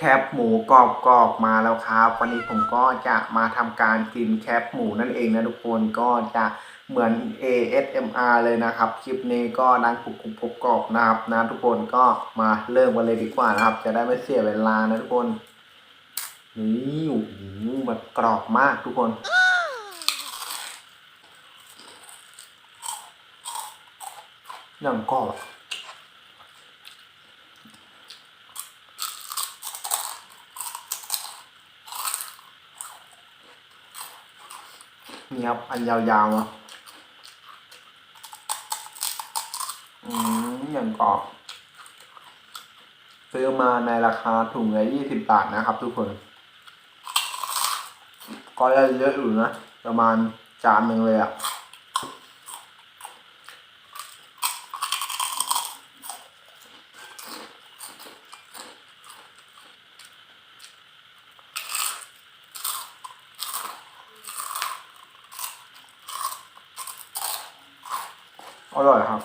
แคบหมูกรอบกรอบๆมาแล้วครับ วันนี้ผมก็จะมาทำการกินแคบหมูนั่นเองนะทุกคนก็จะเหมือน ASMR เลยนะครับ คลิปนี้ก็ดังปุกปุกปุกกรอบนะครับนะทุกคนก็มาเริ่มกันเลยดีกว่านะครับ จะได้ไม่เสียเวลานะทุกคนนี่โอ้โหแบบกรอบมากทุกคนอย่างกรอบ นี่ครับ อันยาวๆอะอืมอย่างกรอบซื้อมาในราคาถุงละยี่สิบบาทนะครับ ทุกคน ก็ได้เยอะอยู่นะ ประมาณจานหนึ่งเลยอะ อร่อยครับ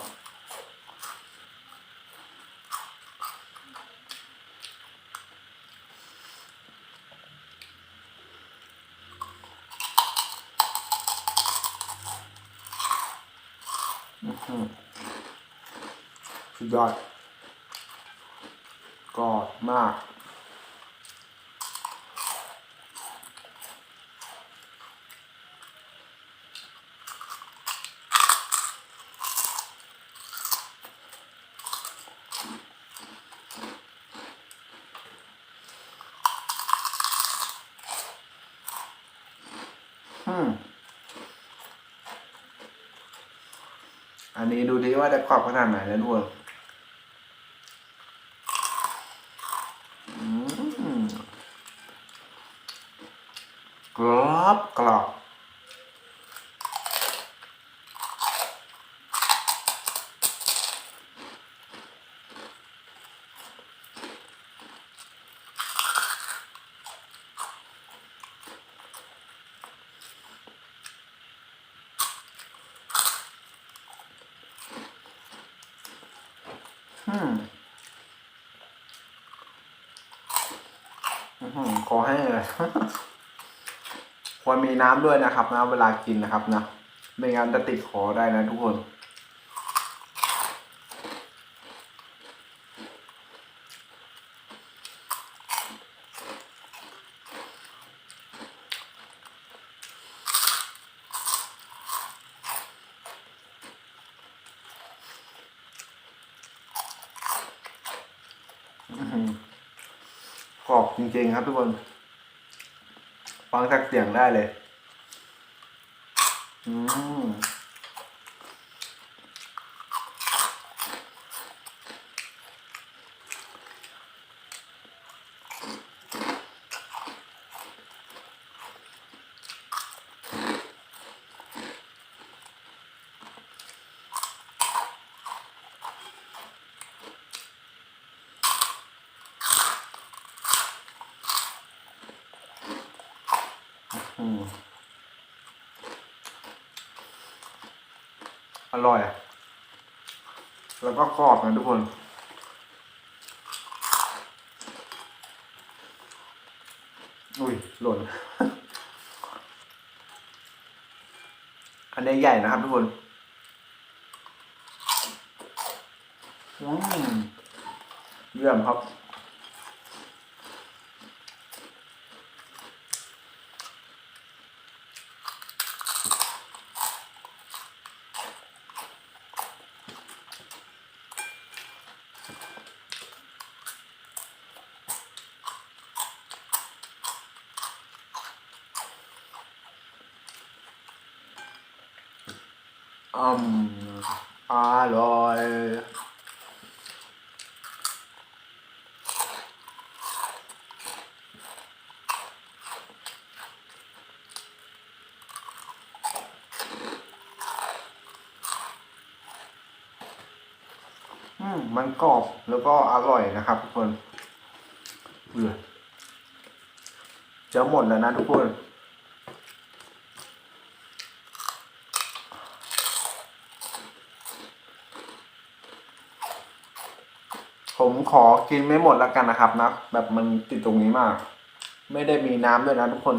อือหือสุดยอดกรอบมาก อืม อั นนี้ดูดีว่าจะกรอบขนาดไหนนะทุกคนกรอบกรอบ อืมอื้อหือขอให้เลยควรมีน้ำด้วยนะครับนะเวลากินนะครับนะไม่งั้นจะติดคอได้นะทุกคน กรอบจริงๆครับทุกคนฟังจากเสียงได้เลย อืม อืมอร่อยแล้วก็กรอบนะทุกคน อุ้ย หล่น อันนี้ใหญ่นะครับทุกคนอืมเยี่ยมครับ อืมอร่อยอืมมันกรอบแล้วก็อร่อยนะครับทุกคนเบื่อจะหมดแล้วนะทุกคน ผมขอกินไม่หมดแล้วกันนะครับนะแบบมันติดตรงนี้มาก ไม่ได้มีน้ำด้วยนะทุกคน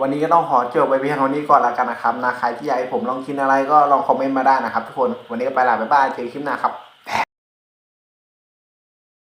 วันนี้ก็ต้องขอจบไปเพียงเท่านี้ก่อนแล้วกันนะครับนะใครที่อยากให้ผมลองกินอะไรก็ลองคอมเมนต์มาได้นะครับทุกคนวันนี้ก็ไปละบ๊ายบายเจอกันคลิปหน้าครับ